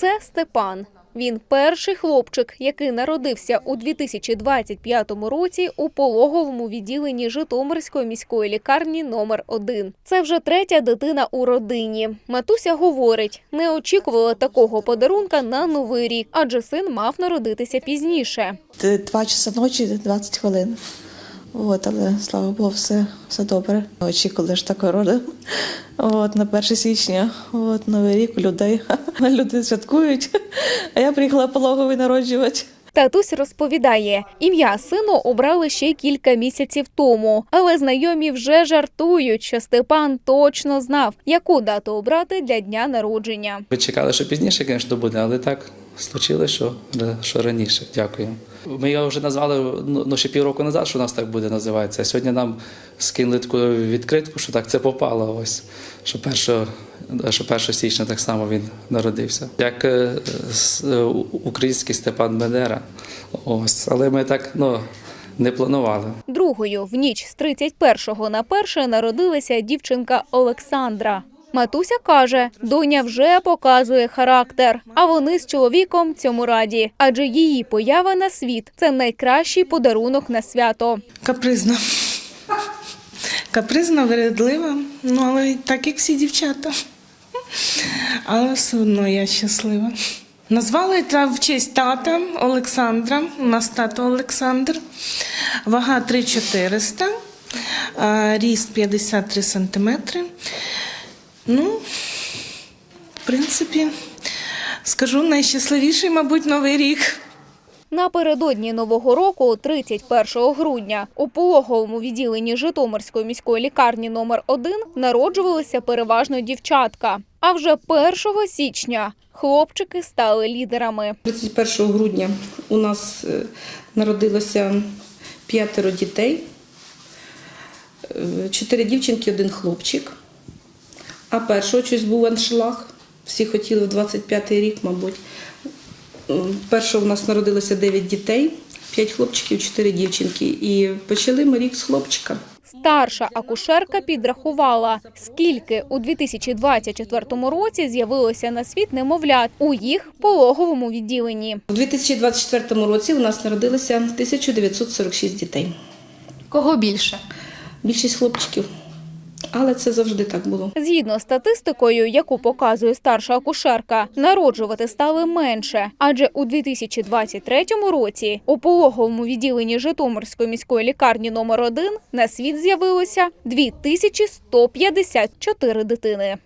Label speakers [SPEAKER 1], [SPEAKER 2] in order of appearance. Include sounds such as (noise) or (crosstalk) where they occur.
[SPEAKER 1] Це Степан. Він перший хлопчик, який народився у 2025 році у пологовому відділенні Житомирської міської лікарні номер 1 Це вже третя дитина у родині. Матуся говорить, не очікувала такого подарунка на новий рік, адже син мав народитися пізніше.
[SPEAKER 2] Два часа ночі, 20 хвилин. От, але слава Богу, все, все добре. Очікували ж такої роди. От, на 1 січня, от, Новий рік людей. (laughs) Люди святкують, а я приїхала пологовий народжувати.
[SPEAKER 1] Татусь розповідає, ім'я сину обрали ще кілька місяців тому, але знайомі вже жартують, що Степан точно знав, яку дату обрати для дня народження.
[SPEAKER 3] Ви чекали, що пізніше, звісно, буде, але так случилось, що, що раніше. Дякую. Ми його вже назвали ну, ну, ще півроку назад, що у нас так буде називатися. Сьогодні нам скинули таку відкритку, що так це попало. Ось що 1, що 1 січня так само він народився. Як е, е, український Степан Бендера. Ось, але ми так ну, не планували.
[SPEAKER 1] Другою в ніч з 31 на 1 народилася дівчинка Олександра. Матуся каже, доня вже показує характер, а вони з чоловіком цьому раді, адже її поява на світ це найкращий подарунок на свято.
[SPEAKER 4] Капризна. Капризна, вередлива, ну але так як всі дівчата. Але все одно я щаслива. Назвали в честь тата Олександра. У нас тато Олександр. Вага 3400, ріст 53 сантиметри. Ну, в принципі, скажу найщасливіший, мабуть, новий рік.
[SPEAKER 1] Напередодні нового року, 31 грудня, у пологовому відділенні Житомирської міської лікарні номер 1 народжувалися переважно дівчатка. А вже 1 січня хлопчики стали лідерами.
[SPEAKER 5] 31 грудня у нас е, народилося п'ятеро дітей, Е, чотири дівчинки, один хлопчик. А першого щось був аншлаг. Всі хотіли в 25-й рік, мабуть. Першого у нас народилося 9 дітей, 5 хлопчиків, 4 дівчинки. І почали ми рік з хлопчика.
[SPEAKER 1] Старша акушерка підрахувала, скільки у 2024 році з'явилося на світ немовлят у їх пологовому відділенні.
[SPEAKER 5] У 2024 році у нас народилося 1946 дітей.
[SPEAKER 6] Кого більше?
[SPEAKER 5] Більшість хлопчиків. Але це завжди так було.
[SPEAKER 1] Згідно з статистикою, яку показує старша акушерка, народжувати стали менше, адже у 2023 році у пологовому відділенні Житомирської міської лікарні номер 1 на світ з'явилося 2154 дитини.